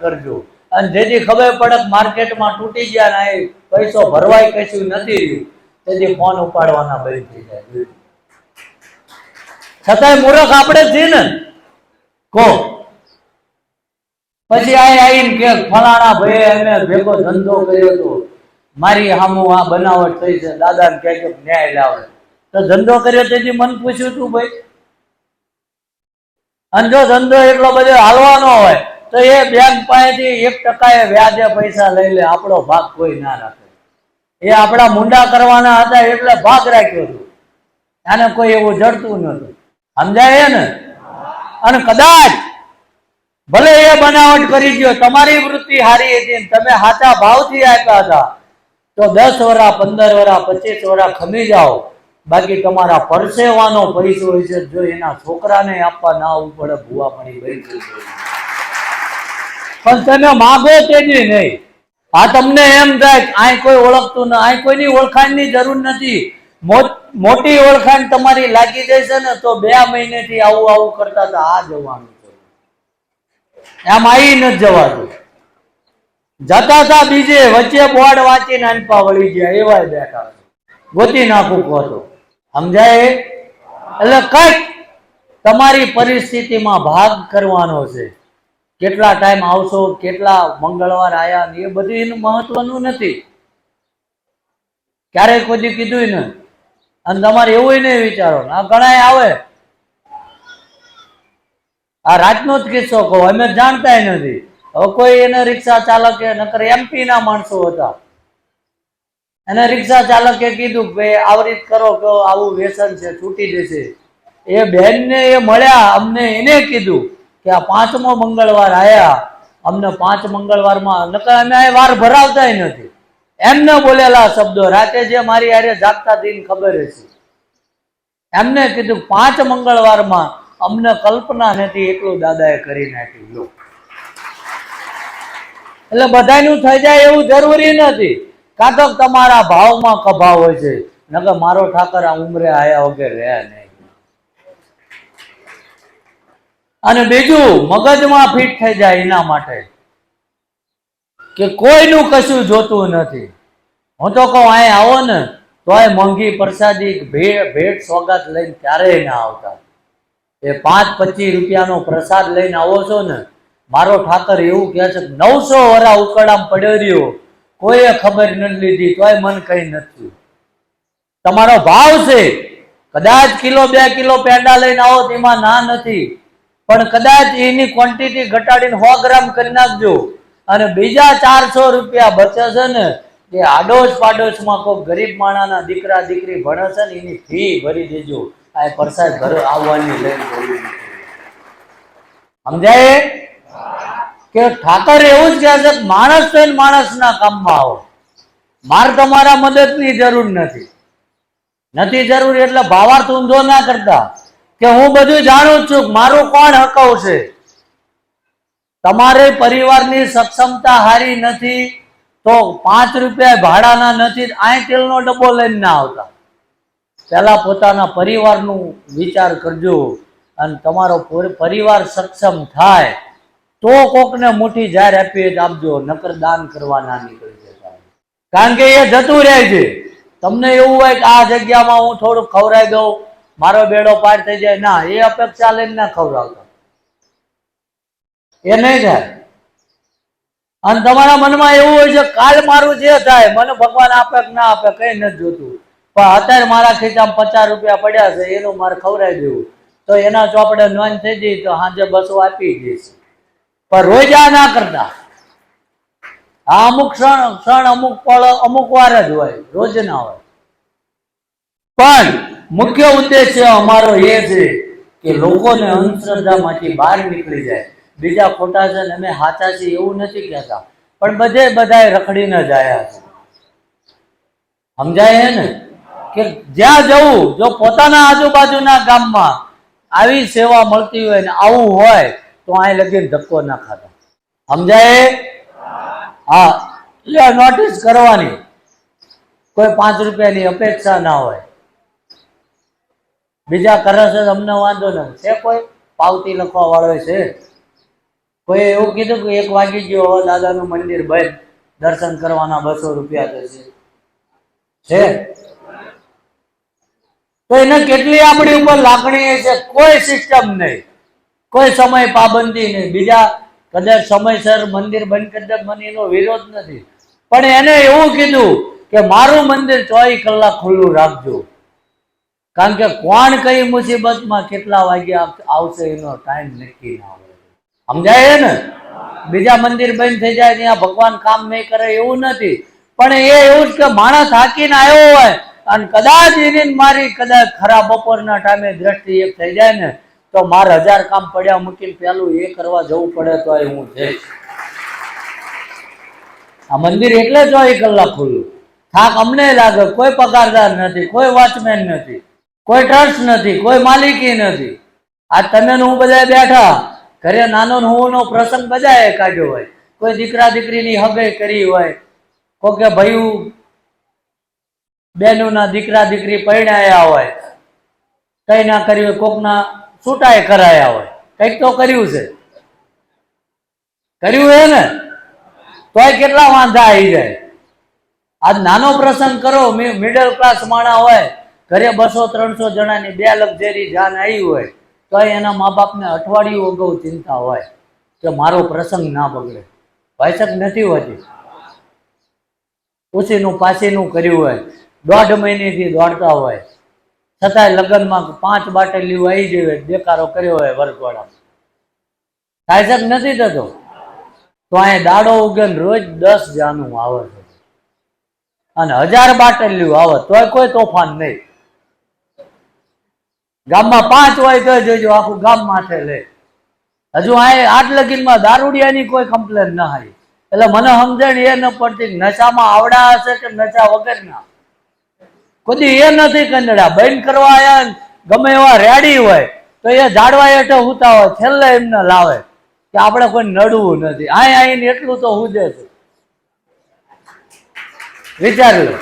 કરજો. અને જેથી ખબર પડે માર્કેટમાં તૂટી ગયા ને પૈસો ભરવાય કશું નથી રહ્યું. તેથી ફોન ઉપાડવાના બંધ થઈ જાય. છતાંય મૂર્ખ આપણે જ ને. કો પછી આ આવીને કે ફલાણા ભાઈ એને ભેગો ધંધો કર્યો હતો મારી સામું આ બનાવટ થઈ છે. દાદાને કહે કે ન્યાય લાવે. તો ધંધો કર્યો તેથી મન પૂછ્યું તું ભાઈ. અને જો ધંધો એટલો બધો હાલવાનો હોય તો એ બેંક પાસેથી એક ટકાએ વ્યાજે પૈસા લઈ લે, આપણો ભાગ કોઈ ના રાખે. એ આપણા મુંડા કરવાના હતા એટલે ભાગ રાખ્યો હતો. આને કોઈ એવું જડતું નતું સમજાય ને? અને કદાચ ભલે એ બનાવટ કરી ગયો, તમારી વૃત્તિ સારી હતી તમે સાચા ભાવથી આપ્યા હતા, તો દસ વરા, પંદર વરા, પચીસ વરા ખમી જાઓ. બાકી તમારા પરસેવાનો પૈસો હોય છે જો એના છોકરાને આપવા ના આવવું પડે ભૂવા પડી ગઈ. પણ તમે માગો તેની નહીં. આ તમને એમ થાય આય કોઈ ઓળખતું ન અહીં કોઈની ઓળખાણની જરૂર નથી. મોટી ઓળખાણ તમારી લાગી જશે ને તો બે મહિનેથી આવું આવું કરતા હતા. આ જવાનું એમ આવી નથી જવાતું. જતા હતા બીજે, વચ્ચે બોર્ડ વાંચીને અનપા વળી ગયા. એવાય બેઠા ગોતી નાખું કહો સમજાય? એટલે કંઈક તમારી પરિસ્થિતિમાં ભાગ કરવાનો છે. કેટલા ટાઈમ આવશો, કેટલા મંગળવાર આયા ને એ બધું એનું મહત્વનું નથી. ક્યારેય કોઈ કીધું ને. અને તમારે એવું નહીં વિચારો આ ઘણા આવે. આ રાતનો જ કિસ્સો કહો, અમે જાણતા નથી. હવે કોઈ એને રિક્ષા ચાલકે, નકર એમપી ના માણસો હતા. એને રિક્ષા ચાલકે કીધું કે ભાઈ આવી રીત કરો કે આવું વ્યસન છે, છૂટી જશે. એ બહેનને એ મળ્યા, અમને એને કીધું. કે આ પાંચમો મંગળવાર આયા, અમને પાંચ મંગળવારમાં અમે વાર ભરાવતા નથી. એમને બોલેલા શબ્દો, રાતે જે મારી હારે જાગતા દિન ખબર હશે. એમને કીધું, પાંચ મંગળવારમાં અમને કલ્પના નથી એટલું દાદાએ કરી નાખ્યું. લો. એટલે બધાનું થઈ જાય એવું જરૂરી નથી. કાં તો તમારા ભાવમાં કભાવ હોય છે. નકર મારો ઠાકર આ ઉમરે આયા વગેરે રહ્યા નહીં. અને બીજું, મગજમાં ફિટ થઈ જાય એના માટે. કે કોઈનું કશું જોતું નથી. હું તો કહું અહીં આવો ને, તોય મોંઘી પ્રસાદી ભેટ સોગાત લઈને ક્યારેય ના આવતા. એ પાંચ પચીસ રૂપિયાનો પ્રસાદ લઈને આવો છો ને, મારો ઠાકર એવું કહે છે, નવસો વરા ઉકળામ પડ્યો રહ્યો. કોઈએ ખબર નથી લીધી, તોય મન કઈ નથી. તમારો ભાવ છે. કદાચ કિલો, બે કિલો પેંડા લઈને આવો, તેમાં ના નથી. પણ કદાચ એની ક્વોન્ટિટી ઘટાડીને સો ગ્રામ કરી નાખજો. અને બીજા ચારસો રૂપિયા બચે છે ને, એ આડોશ પાડોશમાં કોઈ ગરીબ માણાના દીકરા, દીકરી ભણે ને, એની ફી ભરી દેજો. આ પ્રસાદ ઘર આવવાની લઈને સમજાય? કે ઠાકર એવું જ કહે છે માણસ તો માણસના કામમાં આવો. મારે તમારા મદદની જરૂર નથી. નથી જરૂર એટલે ભાવાર્થ ઊંધો ના કરતા. કે હું બધું જાણું છું મારું કોણ હકવશે તમારે પરિવારની સક્ષમતા હારી નથી, તો પાંચ રૂપિયા ભાડાના નથી આ તેલનો ડબ્બો લઈને ના આવતા. પહેલા પોતાના પરિવારનું વિચાર કરજો અને તમારો પર- પરિવાર સક્ષમ થાય, તો કોકને મુઠ્ઠી જાહેર આપી આપજો, નકર દાન કરવા ના નીકળી જતા. કારણ કે એ જતું રહે છે. તમને એવું હોય કે આ જગ્યામાં હું થોડુંક ખવરાઈ દઉં મારો બેડો પાર થઈ જાય. ના, એ અપેક્ષા લઈને ના ખવડાવતા. એ નહીં થાય. અને તમારા મનમાં એવું હોય છે, કાલ મારું જે થાય, મને ભગવાન આપે કે ના આપે, કઈ નથી જોતું. પણ અત્યારે મારા ખીચામાં પચાસ રૂપિયા પડ્યા છે, એનું મારે ખવડાવી દેવું. તો એના ચોપડે નોંધ થઈ જઈ તો સાંજે બસો આપી દઈશ. પણ રોજ આ ના કરતા. આ અમુક ક્ષણ ક્ષણ અમુક પળ, અમુક વાર જ હોય, રોજ ના હોય. પણ મુખ્ય ઉદ્દેશ્ય અમારો એ છે કે લોકોને અંધશ્રદ્ધામાંથી બહાર નીકળી જાય. બીજા ખોટા છે ને અમે સાચા છીએ એવું નથી કહેતા. પણ બધે બધાએ રખડીને જાયા છે. સમજાય ને? કે જ્યાં જવું, જો પોતાના આજુબાજુના ગામમાં આવી સેવા મળતી હોય ને આવું હોય, તો અહીં લગીને ધક્કો ના ખાતા. સમજાય હા? એટલે નોટિસ કરવાની. કોઈ પાંચ રૂપિયાની અપેક્ષા ના હોય. બીજા કરે છે, અમને વાંધો નથી છે કોઈ? પાવતી લખવા વાળો છે. કોઈ એવું કીધું કે એક વાગી ગયો હો દાદાનું મંદિર બંધ. દર્શન કરવાના બસો રૂપિયા થશે. છે? તો એને કેટલી આપણી ઉપર લાગણી છે? કોઈ સિસ્ટમ નહીં. કોઈ સમય પાબંદી નહીં. બીજા કદાચ સમયસર મંદિર બંધ કરી મને એનો વિરોધ નથી. પણ એને એવું કીધું કે મારું મંદિર ચોવીસ કલાક ખુલ્લું રાખજો. કારણ કે કોણ કઈ મુસીબતમાં કેટલા વાગે આવશે એનો ટાઈમ નક્કી ના હોય. સમજાય ને? બીજા મંદિર બંધ થઈ જાય, ત્યાં ભગવાન કામ નહીં કરે એવું નથી. પણ એ એવું જ કે માણસ હાકીને આવ્યો હોય અને કદાચ એની મારી કદાચ ખરા બપોરના ટાઈમે દ્રષ્ટિ એક થઈ જાય ને, તો મારે હજાર કામ પડ્યા મૂકીને પેલું એ કરવા જવું પડે તો હું જઈશ આ મંદિર એટલે ચોવીસ કલાક ખુલ્લું. થાક અમને લાગે, કોઈ પગારદાર નથી, કોઈ વોચમેન નથી. કોઈ ટ્રસ્ટ નથી, કોઈ માલિકી નથી. આ તમે હું બધા બેઠા, ઘરે નાનો હું નો પ્રસંગ બધાએ કાઢ્યો હોય. કોઈ દીકરા દીકરીની હગે કરી હોય, કોકે ભયું બહેનોના દીકરા દીકરી પરણાયા હોય કઈ ના કર્યું હોય, કોકના છૂટાએ કરાયા હોય. કંઈક તો કર્યું છે. કર્યું હે ને? તોય કેટલા વાંધા આવી જાય. આજ નાનો પ્રસંગ કરો મિડલ ક્લાસ માણા હોય ઘરે બસો, ત્રણસો જણાની બે લક્ઝરી જાન આવી હોય તો એના મા બાપને અઠવાડિયું અગાઉ ચિંતા હોય કે મારો પ્રસંગ ના બગડે. ભાઈસક નથી હોતી. ઉછીનું પાછીનું કર્યું હોય, દોઢ મહિનેથી દોડતા હોય. છતાંય લગ્નમાં પાંચ બાટલીઓ આવી ગઈ હોય દેકારો કર્યો હોય વર્ગવાળા સાયસક નથી થતો. તો અહીંયા દાડો ઉગન રોજ દસ જાનું આવે છે. અને હજાર બાટલીઓ આવે, તોય કોઈ તોફાન નહીં. ગામમાં પાંચ હોય તો જોજો, આખું ગામ માથે લે. હજુ આ આટ લગીનમાં દારૂડિયાની કોઈ કમ્પ્લેન ના આવી એટલે મને સમજણ એ ન પડતી નશામાં આવડા હશે કે નશા વગરના. કોઈ એ નથી કંદડા બંધ કરવા આવ્યા ગમે એવા રેડી હોય, તો એ ઝાડવા હેઠે હુતા હોય. છેલ્લે એમને લાવે કે આપણે કોઈ નડવું નથી. આય આઈને એટલું તો હુજે છે. વિચાર લો.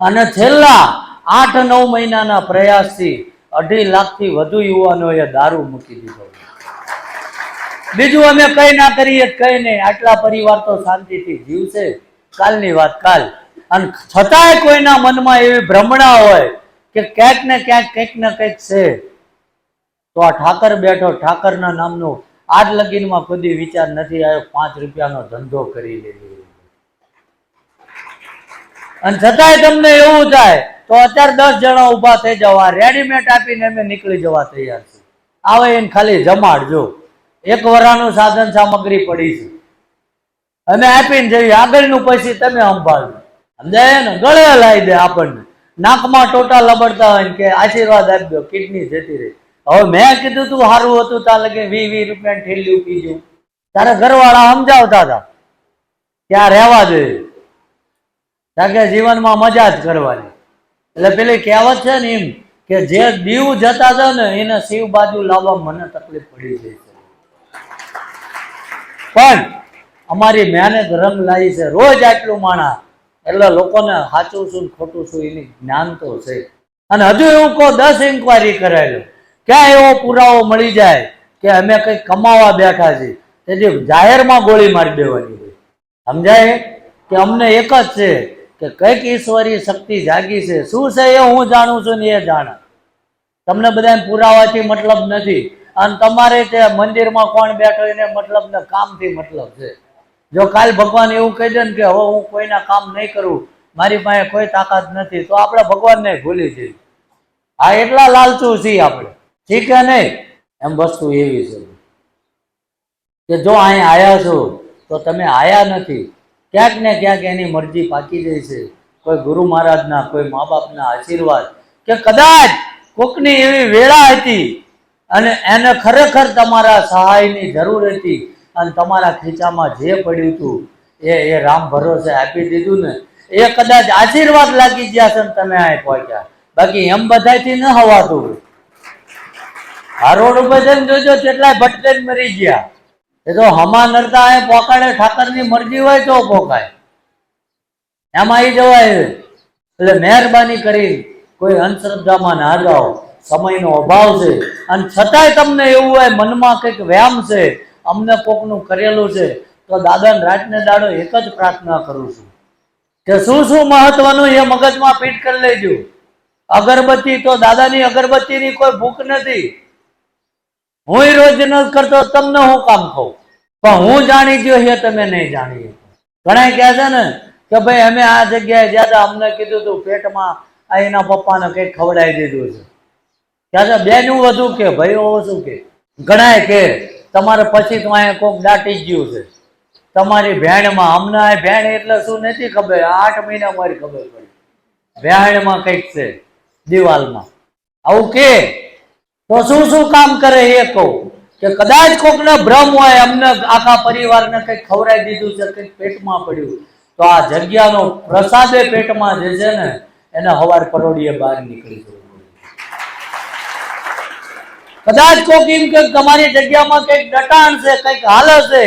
અને છેલ્લા આઠ નવ મહિનાના પ્રયાસથી અઢી લાખથી વધુ યુવાનોએ દારૂ મૂકી દીધો. બીજું અમે કઈ ના કરીએ કંઈ નહીં. આટલા પરિવાર તો શાંતિથી જીવશે. કાલની વાત કાલ. અને છતાંય કોઈના મનમાં એવી ભ્રમણા હોય કે ક્યાંક ને ક્યાંક કંઈક ને કંઈક છે. તો આ ઠાકર બેઠો ઠાકરના નામનો આજ લગીનમાં કદી વિચાર નથી આવ્યો. પાંચ રૂપિયાનો ધંધો કરી લેવો અને છતાંય તમને એવું થાય તો અત્યારે દસ જણા ઊભા થઈ જવા. રેડીમેડ આપીને અમે નીકળી જવા તૈયાર છે આવે એને ખાલી જમાડજો. એક વરાનું સાધન સામગ્રી પડી છે. અમે આપીને જઈએ. આગળનું પછી તમે સંભાળજો. સમજાય ને? ગળે લાવી દે આપણને. નાકમાં ટોટા લબડતા હોય કે આશીર્વાદ આપજો. કિડની જતી રહી. હવે મેં કીધું તું સારું હતું તા લગે વી વી રૂપિયા ઠેલ્યું પીજું તારે ઘરવાળા સમજાવતા હતા. ક્યાં રહેવા જોઈએ કારણ કે જીવનમાં મજા જ કરવાની. એટલે પેલી કહેવત છે ને એમ કે જે દીવ જતા હતા ને એને શિવ બાજુ લાવવા મને તકલીફ પડી ગઈ છે. પણ અમારી મહેનત રંગ લાવી છે. રોજ આટલું માણા. એટલે લોકોને સાચું શું ખોટું શું એની જ્ઞાન તો છે. અને હજુ એવું કહો દસ ઇન્કવાયરી કરાયેલું. ક્યાં એવો પુરાવો મળી જાય કે અમે કંઈક કમાવા બેઠા છીએ. તેથી જાહેરમાં ગોળી મારી દેવાની હોય. સમજાય? કે અમને એક જ છે કે કંઈક ઈશ્વરી શક્તિ જાગી છે. શું છે એ હું જાણું છું ને એ જાણે. તમને બધાને પુરાવાથી મતલબ નથી. અને તમારે તે મંદિરમાં કોણ બેઠો એને મતલબ ને કામથી મતલબ છે. જો કાલ ભગવાન એવું કહી દે ને કે હવે હું કોઈના કામ નહીં કરું, મારી પાસે કોઈ તાકાત નથી, તો આપણે ભગવાનને ભૂલી જઈએ. આ એટલા લાલચુ છીએ આપણે. ઠીક કે નહીં? એમ વસ્તુ એવી છે. કે જો અહીં આવ્યા છો, તો તમે આયા નથી. ક્યાંક ને ક્યાંક એની મરજી પાકી જાય છે. કોઈ ગુરુ મહારાજના, કોઈ મા બાપના આશીર્વાદ કે કદાચ કોકની એવી વેળા હતી અને એને ખરેખર તમારા સહાયની જરૂર હતી અને તમારા ખીચામાં જે પડ્યું હતું, એ એ રામ ભરોસે આપી દીધું ને, એ કદાચ આશીર્વાદ લાગી ગયા છે તમે અહીં પહોંચ્યા. બાકી એમ બધાથી ન હવાતું હારોડ રોડ ઉપર જઈને જોજો, કેટલાય ભટકે મરી ગયા. એ તો હમા નરતા એ પોકાડે, ઠાકરની મરજી હોય તો પોકાય એમાં એ જવાય, એટલે મહેરબાની કરી કોઈ અંધશ્રદ્ધામાં ના જાઓ. સમયનો અભાવ છે. અને છતાંય તમને એવું હોય, મનમાં કંઈક વ્યામ છે, અમને કોકનું કરેલું છે, તો દાદાને રાતને દાડો એક જ પ્રાર્થના કરું છું. કે શું શું મહત્વનું એ મગજમાં ફીટ કરી લેજો. અગરબત્તી તો દાદાની અગરબત્તીની કોઈ ભૂખ નથી. હું રોજ ન કરતો, તમને હું કામ કહું? પણ હું જાણી ગયો એ તમે નહીં જાણી. ઘણા કહે છે ને કે ભાઈ, અમે આ જગ્યાએ જ્યાં તા અમને કીધું તું પેટમાં આ એના પપ્પાને કંઈક ખવડાવી દીધું છે. ત્યાં છે, બેનું વધુ કે ભાઈઓ ઓછું કે. ઘણા કે તમારે પછી તો અહીંયા કોક દાટી ગયું છે. તમારી ભેણમાં, અમને આ ભેણ એટલે શું નથી ખબર? આઠ મહિના મારી ખબર પડી. ભેણમાં કંઈક છે, દિવાલમાં. આવું કે તો શું શું કામ કરે એ કહું. કે કદાચ કોકને ભ્રમ હોય, અમને આખા પરિવારને કંઈક ખવડાઈ દીધું છે, કંઈક પેટમાં પડ્યું. તો આ જગ્યાનો પ્રસાદે પેટમાં જે છે ને, એને હવાર પરોડીએ બહાર નીકળી જવું કદાચ કોક એમ કે તમારી જગ્યામાં કંઈક ડટાણ છે, કંઈક હાલ છે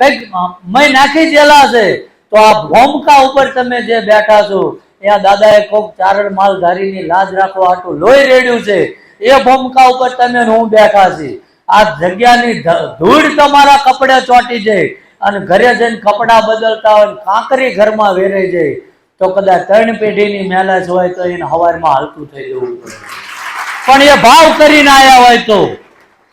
કંઈક મય નાખી દેલા છે તો આ ભોમકા ઉપર તમે જે બેઠા છો ત્યાં દાદાએ કોક ચારણ માલધારીની લાજ રાખવા હાટું લોહી રેડ્યું છે, એ ભોમકા ઉપર તમે હું બેઠા છીએ. આ જગ્યાની ધૂળ તમારા કપડે ચોંટી જાય અને ઘરે જઈને કપડાં બદલતા હોય કાંકરી ઘરમાં વેરાઈ જાય, તો કદાચ ત્રણ પેઢીની મેલાજ હોય તો એને હવારમાં હાલતું થઈ જવું પણ એ ભાવ કરીને આવ્યા હોય તો,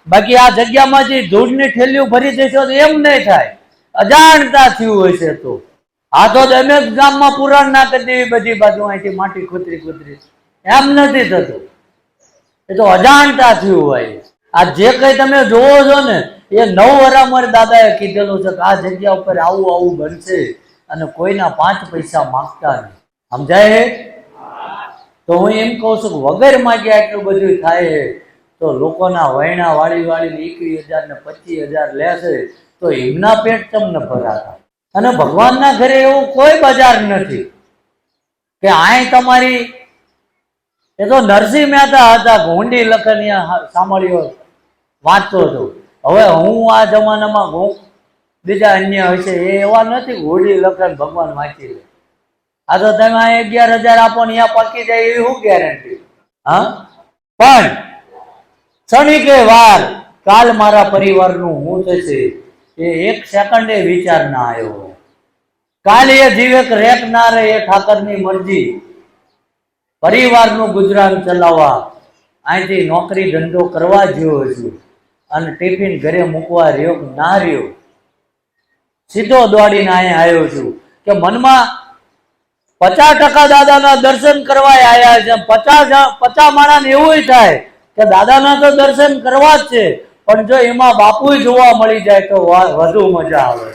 બાકી આ જગ્યામાં જે ધૂળની ઠેલીઓ ભરી દેશો તો એમ નહીં થાય. અજાણતા થયું હોય છે તો. આ તો જ ગામમાં પુરાણ ના કરી દેવી, બધી બાજુ અહીંથી માટી ખોતરી ખોતરી. એમ નથી થતું. એ તો અજાણતા થયું હોય. આ જે કઈ તમે જોવો છો ને, એ નવ વરામર દાદાએ કીધેલું છે કે આ જગ્યા ઉપર આવું આવું બનશે અને કોઈના પાંચ પૈસા માંગતા નહીં. સમજાય? તો હું એમ કહું છું કે વગર માંગ્યા એટલું બધું થાય તો લોકોના વૈણા વાળી વાળી એકવીસ હજાર ને પચીસ હજાર લેશે તો એમના પેટ તમને ભરાતા. અને ભગવાનના ઘરે એવું કોઈ બજાર નથી. કે આય તમારી, એ તો નરસિંહ મહેતા હતા ઘોંડી લખનિયા સાંભળ્યો. વાંચતો હતો હવે હું આ જમાનામાં હું બીજા અન્ય હશે એ એવા નથી હોળી લખન ભગવાન વાંચી લે. આ તો તમે અગિયાર હજાર આપો ને અહીંયા પકી જાય એવી શું ગેરંટી હા? પણ ક્ષણિકે વાર કાલ મારા પરિવારનું હું થશે એ એક સેકન્ડે વિચાર ના આવ્યો કાલે એ જીવેક રેક ના રહે એ ઠાકરની મરજી. પરિવારનું ગુજરાન ચલાવવા. અહીંથી નોકરી ધંધો કરવા જેવો છું. અને ટિફિન ઘરે મૂકવા રહ્યો ના રહ્યો? સીધો દોડીને અહીંયા આવ્યો છું કે મનમાં પચાસ ટકા દાદાના દર્શન કરવા આવ્યા છે. પચાસ પચાસ માણસ એવું થાય કે દાદાના તો દર્શન કરવા જ છે, પણ જો એમાં બાપુ જોવા મળી જાય તો વધુ મજા આવે.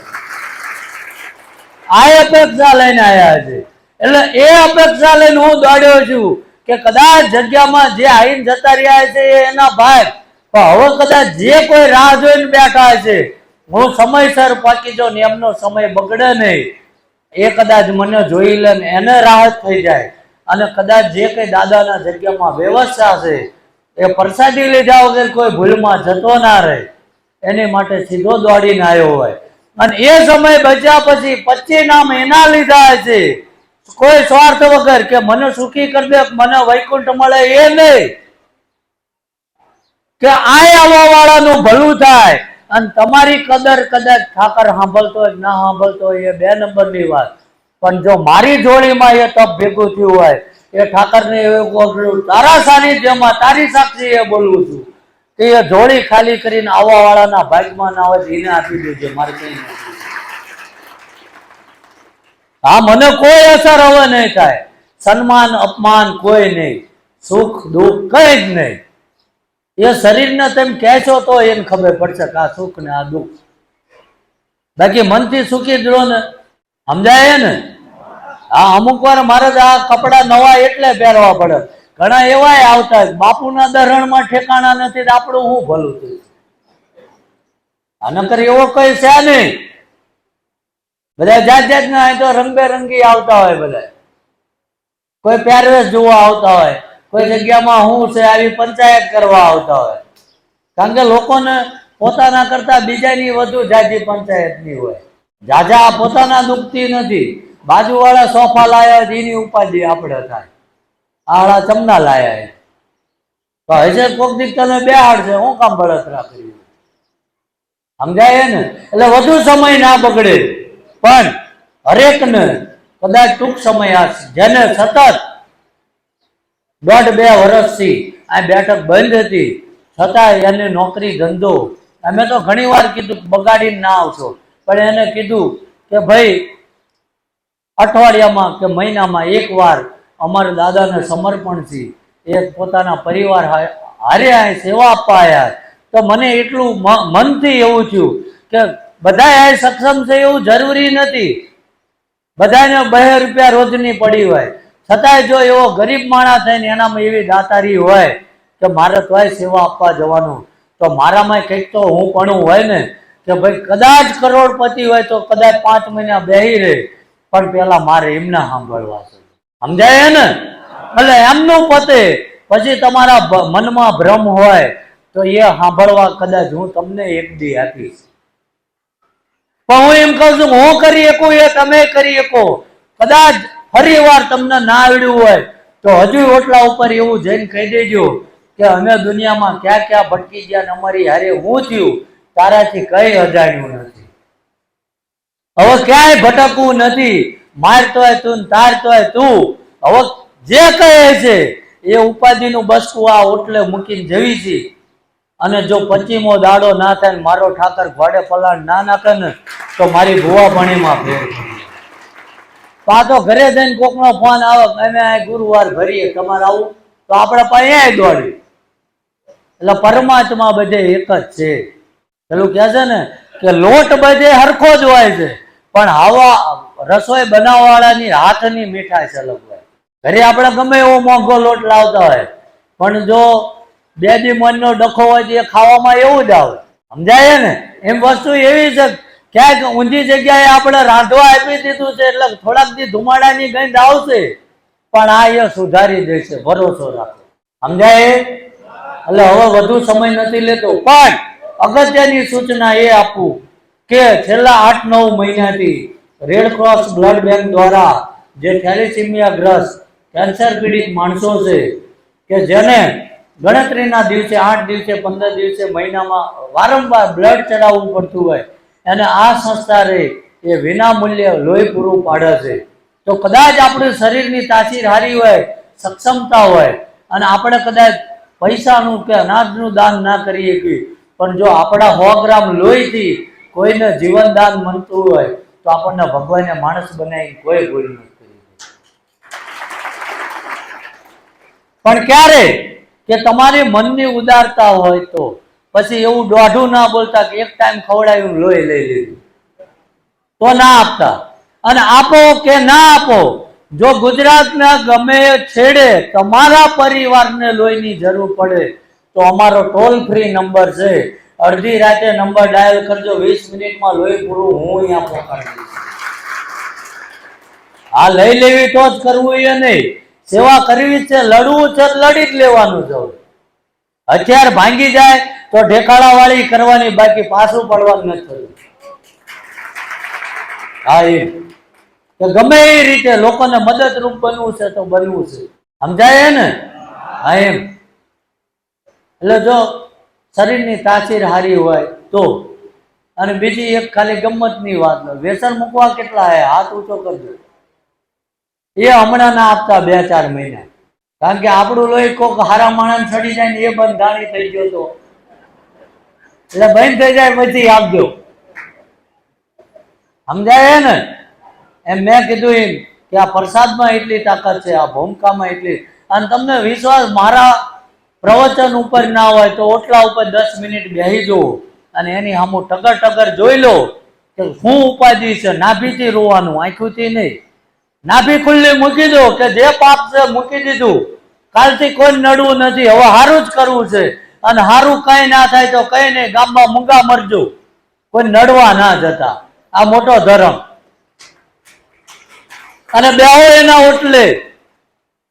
આ અપેક્ષા લઈને આવ્યા છે. એટલે એ અપેક્ષા લઈને હું દોડ્યો છું કે કદાચ જગ્યામાં જે આઈને જતા રહ્યા છે એના ભાગ પણ હવે કદાચ જે કોઈ રાહ જોઈને બેઠા છે, હું સમયસર પાકી જાઉં ને એમનો સમય બગડે નહીં. એ કદાચ મને જોઈ લે એને રાહત થઈ જાય. અને કદાચ જે કઈ દાદાના જગ્યામાં વ્યવસ્થા છે, એ પ્રસાદી લીધા વગર કોઈ ભૂલમાં જતો ના રહે. એની માટે સીધો દોડીને આવ્યો હોય. અને એ સમય બચ્યા પછી પચીસ નામ એના લીધા છે. કોઈ સ્વાર્થ વગર કે મને સુખી કરી દે, મને વૈકુંઠ મળે એ નહીં. કે આય આવવા વાળાનું ભલું થાય. અને તમારી કદર કદાચ ઠાકર સાંભળતો હોય ના સાંભળતો હોય, એ બે નંબરની વાત. પણ જો મારી જોડીમાં એ તપ ભેગું થયું હોય, એ ઠાકરને એવું તારા સાનિધ્યમાં તારી સાક્ષી એ બોલવું છું. કે એ જોડી ખાલી કરીને આવવા વાળાના ભાગમાં ના હોય એને આપી દેજો, મારે કઈ હા, મને કોઈ અસર હવે નહીં થાય. સન્માન, અપમાન કોઈ નહીં. સુખ, દુઃખ કઈ જ નહીં. એ શરીરને તેમ કહેશો તો એને ખબર પડશે કે આ સુખ ને આ દુઃખ. બાકી મનથી સુખી જ ને. સમજાય ને હા, અમુક વાર મારે આ કપડા નવા એટલે પહેરવા પડે. ઘણા એવાય આવતા બાપુના દરણમાં ઠેકાણા નથી આપણું હું ભલું થયું? આનકર નકર એવો કઈ છે નહીં. બધા જાત જાતના તો રંગબેરંગી આવતા હોય બધા કોઈ પહેરવેશ જોવા આવતા હોય. કોઈ જગ્યામાં હું છે આવી પંચાયત કરવા આવતા હોય. કારણ કે લોકોને પોતાના કરતા બીજાની વધુ જાજી પંચાયતની હોય. જાજા પોતાના દુખતી નથી. બાજુવાળા સોફા લાયા જેની ઉપાધિ આપણે થાય. આળા ચમના લાયા એ તો હજે કોક દીક તને બે હાડ છે, હું કામ બળતરા કરી સમજાય ને? એટલે વધુ સમય ના બગડે. પણ હરેકને કદાચ ટૂંક સમય આ જેને સતત દોઢ બે વર્ષથી આ બેઠક બંધ હતી. છતાં એને નોકરી ધંધો. અમે તો ઘણી વાર કીધું બગાડીને ના આવશો. પણ એને કીધું કે ભાઈ, અઠવાડિયામાં કે મહિનામાં એકવાર અમારા દાદાને સમર્પણથી એ પોતાના પરિવાર હારે આ સેવા આપવા આવ્યા તો મને એટલું મનથી એવું થયું કે બધા આ સક્ષમ છે એવું જરૂરી નથી. બધાને બે રૂપિયા રોજની પડી હોય. છતાંય જો એવો ગરીબ માણસ થઈને એનામાં એવી દાતારી હોય કે મારે તોય સેવા આપવા જવાનું. તો મારામાં કંઈક તો હું પણ હોય ને કે ભાઈ કદાચ કરોડપતિ હોય તો કદાચ પાંચ મહિના બેહી રહે. પણ પેલા મારે એમના સાંભળવા છે. સમજાય ને? એટલે એમનું પતે, પછી તમારા મનમાં ભ્રમ હોય તો એ સાંભળવા કદાચ હું તમને એક દી આપીશ. પણ હું એમ કહું છું હું કરી શકું એ તમે કરી શકો. કદાચ ફરી વાર તમને ના આવડ્યું હોય, તો હજુ ઓટલા ઉપર એવું જઈને કહી દેજો કે અમે દુનિયામાં ક્યાં ક્યાં ભટકી ગયા ને અમારી હારે હું થયું, તારાથી કઈ અજાણ્યું નથી. હવે ક્યાંય ભટકવું નથી મારતોય તું તારતોય તું. હવે જે કહે છે, એ ઉપાધિનું બસકું આ ઓટલે મૂકીને જવી છે. અને જો પચીમો દાડો ના થાય મારો ઠાકર ઘોડે પલાણ ના નાખે ને, તો મારી ભુવા ભણીમાં ફેર તો ઘરે જઈને કોકનો ફોન આવે, અમે ગુરુવાર ભરીએ, તમારે આવું. તો આપણે અહીંયા દોડ્યું એટલે પરમાત્મા બધે એક જ છે. પેલું કહે છે ને કે લોટ બધે હરખો જ હોય છે. પણ હવા, રસોઈ બનાવવાળાની હાથની મીઠાશ અલગ હોય. ઘરે આપણે ગમે એવો મોંઘો લોટ લાવતા હોય. પણ જો બે દી મનનો ડખો હોય તો એ ખાવામાં એવું જ આવે. સમજાય ને? એમ વસ્તુ એવી છે ક્યાંક ઊંધી જગ્યાએ આપણે રાંધવા આપી દીધું છે એટલે થોડાક દી ધુમાડાની ગંધ આવશે, પણ આ એ સુધારી દેશે, ભરોસો રાખો. સમજાય? એટલે હવે વધુ સમય નથી લેતો. પણ અગત્યની સૂચના એ આપું કે છેલ્લા આઠ નવ મહિનાથી રેડ ક્રોસ બ્લડ બેંક દ્વારા જે થેલિસિમિયા ગ્રસ્ત, કેન્સર પીડિત માણસો છે, કે જેને ગણતરીના દિવસે, આઠ દિવસે, પંદર દિવસે મહિનામાં વારંવાર બ્લડ ચડાવવું પડતું હોય અને આ સંસ્થા રે એ વિના મૂલ્યે લોહી પૂરું પાડે છે. તો કદાચ આપણું શરીરની તાસીર હારી હોય, સક્ષમતા હોય, અને આપણે કદાચ પૈસાનું કે અનાજનું દાન ના કરી શકીએ પણ જો આપણા સો ગ્રામ લોહીથી કોઈને જીવન દાન મળતું હોય, તો આપણને ભગવાનને માણસ બનાવી કોઈ ભૂલ નથી પણ ક્યારે? કે તમારી મનની ઉદારતા હોય તો. પછી એવું દોઢું ના બોલતા કે એક ટાઈમ ખવડાવ્યું લોહી લઈ લીધું. તો ના આપતા. અને આપો કે ના આપો, જો ગુજરાતના ગમે છેડે તમારા પરિવારને લોહીની જરૂર પડે, તો અમારો ટોલ ફ્રી નંબર છે. અડધી રાતે નંબર ડાયલ કરજો, વીસ મિનિટમાં લોહી પૂરું હું અહીંયા પહોંચાડી દઈશ. આ લઈ લેવી તો જ કરવું એ નહીં. સેવા કરવી છે, લડવું છે, લડી જ લેવાનું છે. હથિયાર ભાંગી જાય તો ઢેકાળા વાળી કરવાની બાકી પાછું પડવાનું નથી હા, એ. તો ગમે એ રીતે લોકોને મદદરૂપ બનવું છે તો બનવું છે. સમજાય ને? હા, એમ. એટલે જો શરીરની તાસીર હારી હોય તો. અને બીજી એક ખાલી ગમતની વાત લો વ્યસન મૂકવા કેટલા હે? હાથ ઊંચો કરજો. એ હમણાં ના આપતા બે ચાર મહિના. કારણ કે આપણું લોહી કોક હારા માણસ ચડી જાય ને એ બંધ ધાણી થઈ ગયો તો. એટલે બંધ થઈ જાય પછી આપજો. સમજાય ને? એમ મેં કીધું એમ કે આ પ્રસાદમાં એટલી તાકાત છે, આ ભૂમકામાં એટલી. અને તમને વિશ્વાસ, મારા પ્રવચન ઉપર ના હોય તો ઓટલા ઉપર દસ મિનિટ બેસી જુઓ અને એની સામું ટગર ટગર જોઈ લો કે શું ઉપાધિ છે, નાભીથી રોવાનું, આંખુંથી નહીં. નાભી ખુલ્લી મૂકી દો કે જે પાપ છે મૂકી દીધું. કાલથી કોઈ નડવું નથી, હવે સારું જ કરવું છે. અને હારું કઈ ના થાય તો કઈ નહીં, ગામમાં મૂંગા મરજો. કોઈ નડવા ના જતા. આ મોટો ધર્મ. અને બેહો એના ઓટલે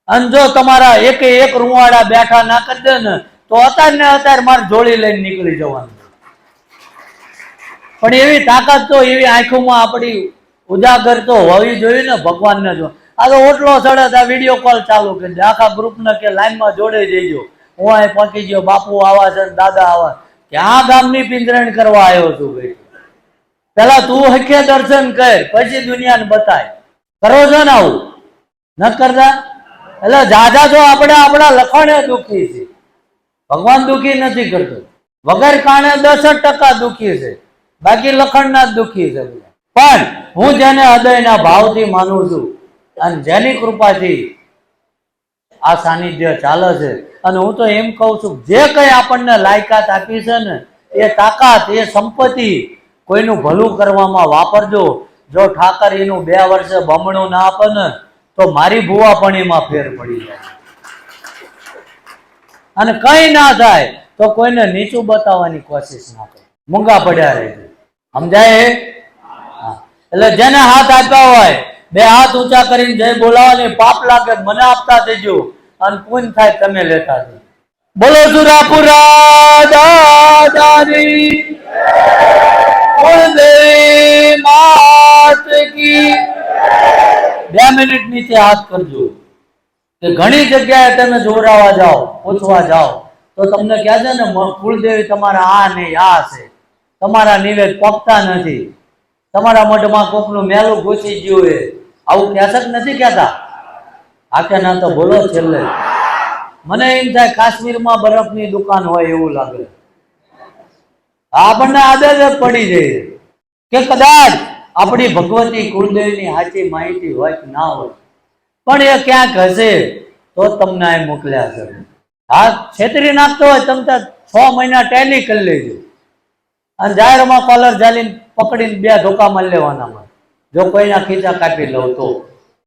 અને જો તમારા એકે એક રૂવાડા બેઠા ના કરી દે ને, તો અત્યારે ને અત્યારે મારે જોડી લઈને નીકળી જવાનું. પણ એવી તાકાત તો એવી આંખોમાં આપણી ઉજાગર તો હોવી જોઈએ ને, ભગવાનને જો. આ તો ઓટલો ચડે તો વીડિયો કોલ ચાલુ કરી દે. આખા ગ્રુપને કે લાઈનમાં જોડે જઈજો હું અહીં પહોંચી ગયો, બાપુ આવા છે દાદા આવા. ક્યાં ગામની પિંજરણ કરવા આવ્યો છું ભાઈ. પેલા તું હખે દર્શન કર, પછી દુનિયાને બતાય. કરો છો ને આવું? ન કરતા? એટલે જાજા તો આપણે, આપણા લખણે દુઃખી છે. ભગવાન દુઃખી નથી કરતો. વગર કારણે દસ ટકા દુઃખી છે. બાકી લખણના જ દુઃખી છે પણ હું જેને હૃદયના ભાવથી માનું છું, અને જેની કૃપાથી આ સાનિધ્ય ચાલે છે અને હું તો એમ કહું છું, જે કઈ આપણને લાયકાત આપી છે ને, એ તાકાત, એ સંપત્તિ કોઈનું ભલું કરવામાં વાપરજો. જો ઠાકર એનું બે વર્ષે બમણું ના આપે ને, તો મારી ભૂવા પણ એમાં ફેર પડી જાય. અને કઈ ના થાય, તો કોઈને નીચું બતાવવાની કોશિશ ના કરે. મૂંગા પડ્યા રહે સમજાય. એટલે જેને હાથ આપ્યા હોય, બે હાથ ઊંચા કરીને જય બોલાવવાની પાપ લાગે મને આપતા જજો અને પૂન થાય તમે લેતા જજો બોલો માત કી બે મિનિટ નીચે હાથ કરજો. કે ઘણી જગ્યાએ તમે જોરાવા જાઓ, પૂછવા જાઓ, તો તમને કહે છે ને કુળદેવી તમારા આ ને આ છે. તમારા નિવેદ પકતા નથી. તમારા મઢમાં કોકનું મેલું ઘૂસી ગયું એ આવું કહેશક નથી કહેતા? આ કે ના તો બોલો છેલ્લે. મને એમ થાય કાશ્મીરમાં બરફની દુકાન હોય એવું લાગે. આપણને આદત પડી જાય કે કદાચ આપણી ભગવતી કુળદેવની સાચી માહિતી હોય કે ના હોય. પણ એ ક્યાંક હશે તો તમને એ મોકલ્યા છે. હા છેતરી નાખતો હોય તમે છ મહિના ટેલી કરી લેજો. અને જાહેરમાં કોલર જાલીને પકડીને બે ધોકા મારી લેવાના જો કોઈના ખીચા કાપી લઉં તો.